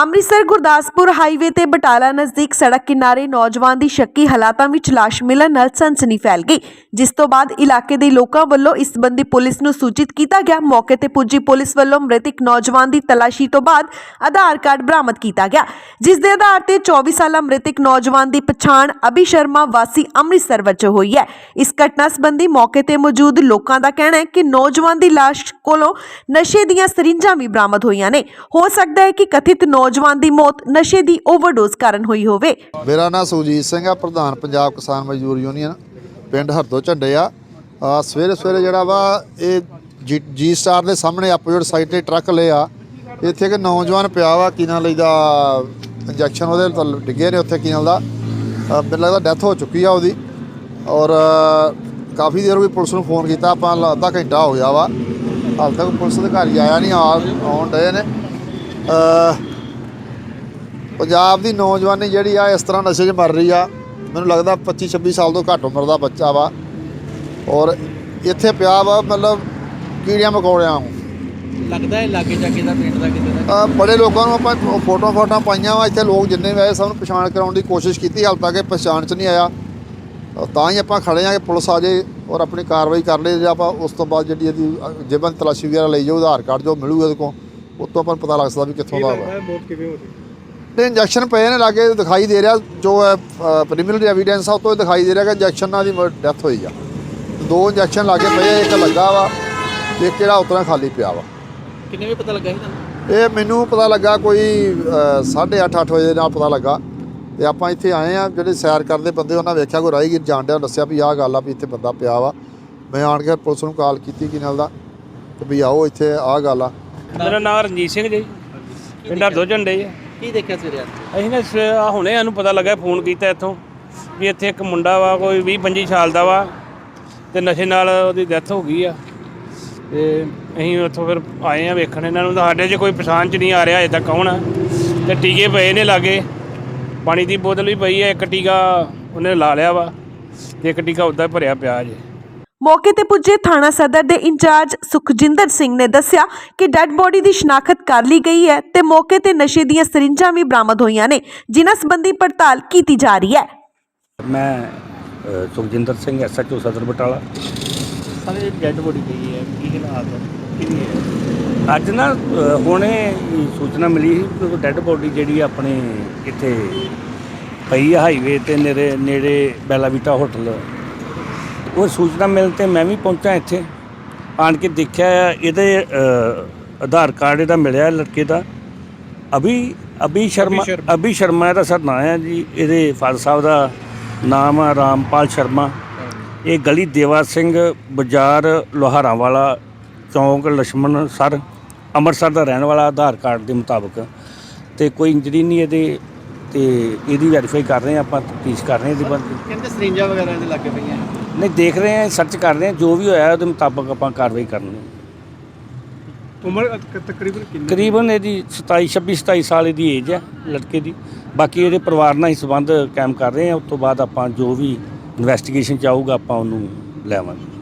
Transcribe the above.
Amritsar Gurdaspur highway ਤੇ ਬਟਾਲਾ ਨਜ਼ਦੀਕ ਸੜਕ ਕਿਨਾਰੇ ਨੌਜਵਾਨ ਦੀ ਸ਼ੱਕੀ ਹਾਲਾਤਾਂ ਵਿੱਚ ਲਾਸ਼ ਮਿਲਣ ਨਾਲ ਸਨਸਨੀ ਫੈਲ ਗਈ, ਜਿਸ ਤੋਂ ਬਾਅਦ ਇਲਾਕੇ ਦੇ ਲੋਕਾਂ ਵੱਲੋਂ ਇਸ ਸੰਬੰਧੀ ਪੁਲਿਸ ਨੂੰ ਸੂਚਿਤ ਕੀਤਾ ਗਿਆ। ਮੌਕੇ ਤੇ ਪੁੱਜੀ ਪੁਲਿਸ ਵੱਲੋਂ ਮ੍ਰਿਤਕ ਨੌਜਵਾਨ ਦੀ ਤਲਾਸ਼ੀ ਤੋਂ ਬਾਅਦ ਆਧਾਰ ਕਾਰਡ ਬਰਾਮਦ ਕੀਤਾ ਗਿਆ, ਜਿਸ ਦੇ ਆਧਾਰ ਤੇ 24 ਸਾਲਾ ਮ੍ਰਿਤਕ ਨੌਜਵਾਨ ਦੀ ਪਛਾਣ ਅਭੀ ਸ਼ਰਮਾ ਵਾਸੀ ਅੰਮ੍ਰਿਤਸਰ ਵਜੋਂ ਹੋਈ ਹੈ। ਇਸ ਘਟਨਾ ਸੰਬੰਧੀ ਮੌਕੇ ਤੇ ਮੌਜੂਦ ਲੋਕਾਂ ਦਾ ਕਹਿਣਾ ਹੈ ਕਿ ਨੌਜਵਾਨ ਦੀ ਲਾਸ਼ ਕੋਲੋਂ ਨਸ਼ੇ ਦੀਆਂ ਸਰਿੰਜਾਂ ਵੀ ਬਰਾਮਦ ਹੋਈਆਂ ਨੇ। ਹੋ ਸਕਦਾ ਹੈ ਕਿ ਕਥਿਤ ਨੌ ਨੌਜਵਾਨ ਦੀ ਮੌਤ ਨਸ਼ੇ ਦੀ ਓਵਰਡੋਜ਼ ਕਾਰਨ ਹੋਈ ਹੋਵੇ। ਮੇਰਾ ਨਾਮ ਸੁਜੀਤ ਸਿੰਘ ਆ, ਪ੍ਰਧਾਨ ਪੰਜਾਬ ਕਿਸਾਨ ਮਜ਼ਦੂਰ ਯੂਨੀਅਨ, ਪਿੰਡ ਹਰਦੋ ਝੰਡੇ ਆ। ਸਵੇਰੇ ਸਵੇਰੇ ਜਿਹੜਾ ਵਾ, ਇਹ ਜੀ- ਜੀ ਸਟਾਰ ਦੇ ਸਾਹਮਣੇ ਆਪੋਜ਼ਿਟ ਸਾਈਡ ਤੇ ਟਰੱਕ ਲਿਆ ਇੱਥੇ ਇੱਕ ਨੌਜਵਾਨ ਪਿਆ ਵਾ, ਕੀ ਨਾਲ ਲਈਦਾ, ਇੰਜੈਕਸ਼ਨ ਉਹਦੇ ਡਿੱਗੇ ਨੇ ਉੱਥੇ ਕੀ ਨਾਲ ਦਾ। ਮੈਨੂੰ ਲੱਗਦਾ ਡੈਥ ਹੋ ਚੁੱਕੀ ਆ ਉਹਦੀ। ਔਰ, ਕਾਫੀ ਦੇਰ ਵੀ ਪੁਲਿਸ ਨੂੰ ਫੋਨ ਕੀਤਾ, ਆਪਾਂ ਅੱਧਾ ਘੰਟਾ ਹੋ ਗਿਆ ਵਾ। ਹਾਲ ਤੱਕ ਪੁਲਿਸ ਅਧਿਕਾਰੀ ਆਇਆ ਨਹੀਂ, ਆਉਣ ਡਏ ਨੇ। ਪੰਜਾਬ ਦੀ ਨੌਜਵਾਨੀ ਜਿਹੜੀ ਆ ਇਸ ਤਰ੍ਹਾਂ ਨਸ਼ੇ 'ਚ ਮਰ ਰਹੀ ਆ। ਮੈਨੂੰ ਲੱਗਦਾ 25 26 ਸਾਲ ਤੋਂ ਘੱਟ ਉਮਰ ਦਾ ਬੱਚਾ ਵਾ। ਔਰ ਇੱਥੇ ਪਿਆ ਵਾ ਮਤਲਬ ਕੀੜਿਆਂ ਮਕੌੜਿਆਂ ਵਾਂਗੂ। ਲੱਗਦਾ ਹੈ ਲਾਗੇ ਜਾਗੇ ਦਾ ਪਿੰਡ ਦਾ ਕਿਤੇ ਦਾ? ਬੜੇ ਲੋਕਾਂ ਨੂੰ ਆਪਾਂ ਫੋਟੋਆਂ ਫੋਟੋਆਂ ਪਾਈਆਂ ਵਾ ਇੱਥੇ ਲੋਕ ਜਿੰਨੇ ਵੀ ਆਏ ਸਭ ਨੂੰ ਪਛਾਣ ਕਰਾਉਣ ਦੀ ਕੋਸ਼ਿਸ਼ ਕੀਤੀ ਹਾਲ ਤੱਕ ਇਹ ਪਛਾਣ 'ਚ ਨਹੀਂ ਆਇਆ। ਤਾਂ ਹੀ ਆਪਾਂ ਖੜੇ ਆ ਕਿ ਪੁਲਿਸ ਆ ਜੇ ਔਰ ਆਪਣੀ ਕਾਰਵਾਈ ਕਰ ਲੇ ਜੇ ਆਪਾਂ ਉਸ ਤੋਂ ਬਾਅਦ ਜਿਹੜੀ ਇਹਦੀ ਜੇਬਾਂ ਤਲਾਸ਼ੀ ਵਗੈਰਾ ਲਈ ਜਾਓ ਆਧਾਰ ਕਾਰਡ ਜੋ ਮਿਲੂਗਾ ਇਹਦੇ ਕੋਲ ਉਹ ਤੋਂ ਆਪਾਂ ਨੂੰ ਪਤਾ ਲੱਗ ਸਕਦਾ ਵੀ ਕਿੱਥੋਂ ਦਾ ਵਾ। ਬਹੁਤ ਕਿਵੇਂ ਹੋ ਤੇ ਇੰਜੈਕਸ਼ਨ ਪਏ ਨੇ ਲਾਗੇ ਦਿਖਾਈ ਦੇ ਰਿਹਾ ਜੋ ਹੈ ਪ੍ਰੀਮੀਨਰੀ ਐਵੀਡੈਂਸ ਆ ਉਹ ਤੋਂ ਦਿਖਾਈ ਦੇ ਰਿਹਾ ਕਿ ਇੰਜੈਕਸ਼ਨ ਨਾਲ ਦੀ ਡੈਥ ਹੋਈ ਆ। ਦੋ ਇੰਜੈਕਸ਼ਨ ਲਾਗੇ ਪਏ ਇੱਕ ਲੱਗਾ ਵਾ ਤੇ ਇੱਕ ਜਿਹੜਾ ਉਤਰਾ ਖਾਲੀ ਪਿਆ ਵਾ। ਕਿੰਨੇ ਵੀ ਪਤਾ ਲੱਗਾ ਸੀ ਤੁਹਾਨੂੰ? ਇਹ ਮੈਨੂੰ ਪਤਾ ਲੱਗਾ ਕੋਈ 8:30 ਅੱਠ ਵਜੇ ਦੇ ਨਾਲ ਪਤਾ ਲੱਗਾ। ਤੇ ਆਪਾਂ ਇੱਥੇ ਆਏ ਆ ਜਿਹੜੇ ਸੈਰ ਕਰਦੇ ਬੰਦੇ ਉਹਨਾਂ ਵੇਖਿਆ ਕੋਈ ਰਾਹਗੀਰ ਜਾਣਦਿਆਂ ਦੱਸਿਆ ਵੀ ਆਹ ਗੱਲ ਆ ਵੀ ਇੱਥੇ ਬੰਦਾ ਪਿਆ ਵਾ। ਮੈਂ ਆਣ ਕੇ ਪੁਲਿਸ ਨੂੰ ਕਾਲ ਕੀਤੀ ਕਿ ਨਾਲ ਦਾ ਕਿ ਵੀ ਆਓ ਇੱਥੇ ਆਹ ਗੱਲ ਆ। ਮੇਰਾ ਨਾਮ ਰਣਜੀਤ ਸਿੰਘ ਜੀ। ਪਿੰਡ ਹਰਦੋ ਝੰਡੇ ਜੀ। ਕੀ ਦੇਖਿਆ ਸਵੇਰੇ ਅੱਜ? ਅਸੀਂ ਨਾ ਸਵੇ- ਆਹ ਹੁਣੇ ਸਾਨੂੰ ਪਤਾ ਲੱਗਾ ਫੋਨ ਕੀਤਾ ਇੱਥੋਂ ਵੀ ਇੱਥੇ ਇੱਕ ਮੁੰਡਾ ਵਾ, ਕੋਈ 20 25 ਸਾਲ ਦਾ ਵਾ ਤੇ ਨਸ਼ੇ ਨਾਲ ਉਹਦੀ ਡੈਥ ਹੋ ਗਈ ਆ। ਤੇ ਅਸੀਂ ਉੱਥੋਂ ਫਿਰ ਆਏ ਆ ਵੇਖਣ ਇਹਨਾਂ ਨੂੰ ਤਾਂ ਸਾਡੇ 'ਚ ਕੋਈ ਪਛਾਣ 'ਚ ਨਹੀਂ ਆ ਰਿਹਾ ਅਜੇ ਤੱਕ ਕੌਣ ਆ। ਤੇ ਟੀਕੇ ਪਏ ਨੇ ਲਾਗੇ, ਪਾਣੀ ਦੀ ਬੋਤਲ ਵੀ ਪਈ ਹੈ ਇੱਕ ਟੀਕਾ ਉਹਨੇ ਲਾ ਲਿਆ ਵਾ ਤੇ ਇੱਕ ਟੀਕਾ ਉੱਦਾਂ ਭਰਿਆ ਪਿਆ ਜੇ। ਮੌਕੇ ਤੇ ਪੁੱਜੇ ਥਾਣਾ ਸਦਰ ਦੇ ਇੰਚਾਰਜ ਸੁਖਜਿੰਦਰ ਸਿੰਘ ਨੇ ਦੱਸਿਆ ਕਿ ਡੈੱਡ ਬੋਡੀ ਦੀ ਸ਼ਨਾਖਤ ਕਰ ਲਈ ਗਈ ਹੈ ਤੇ ਮੌਕੇ ਤੇ ਨਸ਼ੇ ਦੀਆਂ ਸਰਿੰਜਾਂ ਵੀ ਬਰਾਮਦ ਹੋਈਆਂ ਨੇ ਜਿਨ੍ਹਾਂ ਸੰਬੰਧੀ ਪੜਤਾਲ ਕੀਤੀ ਜਾ ਰਹੀ ਹੈ। ਮੈਂ ਅ, ਸੁਖਜਿੰਦਰ ਸਿੰਘ ਐਸਐਚਓ ਸਦਰ ਬਟਾਲਾ। ਸਾਰੇ ਡੈੱਡ ਬੋਡੀ ਪਈ ਹੈ? ਕੀ ਹਾਲਾਤ ਹੈ? ਕਿਵੇਂ ਹੈ? ਅੱਜ ਨਾ ਅ, ਹੁਣੇ ਸੂਚਨਾ ਮਿਲੀ ਸੀ ਕਿ ਡੈੱਡ ਬੋਡੀ ਜਿਹੜੀ ਆਪਣੇ ਇੱਥੇ ਪਈ ਆ ਹਾਈਵੇ ਤੇ ਨੇੜੇ ਨੇੜੇ ਬੈਲਾਵੀਟਾ ਹੋਟਲ ਉਹ ਸੂਚਨਾ ਮਿਲਣ ਤੇ ਮੈਂ ਵੀ ਪਹੁੰਚਾ ਇੱਥੇ। ਆਣ ਕੇ ਦੇਖਿਆ ਇਹਦੇ ਆਧਾਰ ਕਾਰਡ ਇਹਦਾ ਮਿਲਿਆ ਲੜਕੇ ਦਾ। ਅਭੀ ਅਭੀ ਸ਼ਰਮਾ ਅਭੀ ਸ਼ਰਮਾ ਇਹਦਾ ਸਰ ਨਾਮ ਹੈ ਜੀ। ਇਹਦੇ ਫਾਦਰ ਸਾਹਿਬ ਦਾ ਨਾਮ ਆ ਰਾਮਪਾਲ ਸ਼ਰਮਾ। ਇਹ ਗਲੀ ਦੇਵਾ ਸਿੰਘ ਬਾਜ਼ਾਰ ਲੋਹਾਰਾਂ ਵਾਲਾ ਚੌਂਕ ਲక్ష్ਮਣ ਸਰ ਅੰਮ੍ਰਿਤਸਰ ਦਾ ਰਹਿਣ ਵਾਲਾ ਆਧਾਰ ਕਾਰਡ ਦੇ ਮੁਤਾਬਕ। ਤੇ ਕੋਈ ਇੰਜਰੀ ਨਹੀਂ ਇਹਦੇ ਤੇ ਇਹਦੀ ਵੈਰੀਫਾਈ ਕਰ ਰਹੇ ਆ ਆਪਾਂ ਤਫਤੀਸ਼ ਕਰ ਰਹੇ ਇਹਦੀ ਬੰਦ ਕਹਿੰਦੇ ਸਰਿੰਜਾਂ ਵਗੈਰਾ ਦੇ ਲੱਗੇ ਪਈਆਂ। ਨਹੀਂ ਦੇਖ ਰਹੇ ਹਾਂ ਸਰਚ ਕਰ ਰਹੇ ਹਾਂ ਜੋ ਵੀ ਹੋਇਆ ਉਹਦੇ ਮੁਤਾਬਕ ਆਪਾਂ ਕਾਰਵਾਈ ਕਰਨੀ ਹੈ। ਉਮਰ ਤਕਰੀਬਨ ਕਿੰਨੀ ਕਰੀਬਨ ਇਹਦੀ 27 26 27 ਸਾਲ ਇਹਦੀ ਏਜ ਹੈ ਲੜਕੇ ਦੀ। ਬਾਕੀ ਇਹਦੇ ਪਰਿਵਾਰ ਨਾਲ ਹੀ ਸੰਬੰਧ ਕਾਇਮ ਕਰ ਰਹੇ ਹਾਂ ਉਸ ਤੋਂ ਬਾਅਦ ਆਪਾਂ ਜੋ ਵੀ ਇਨਵੈਸਟੀਗੇਸ਼ਨ ਚਾਹੂਗਾ ਆਪਾਂ ਉਹਨੂੰ ਲੈਵਾਂਗੇ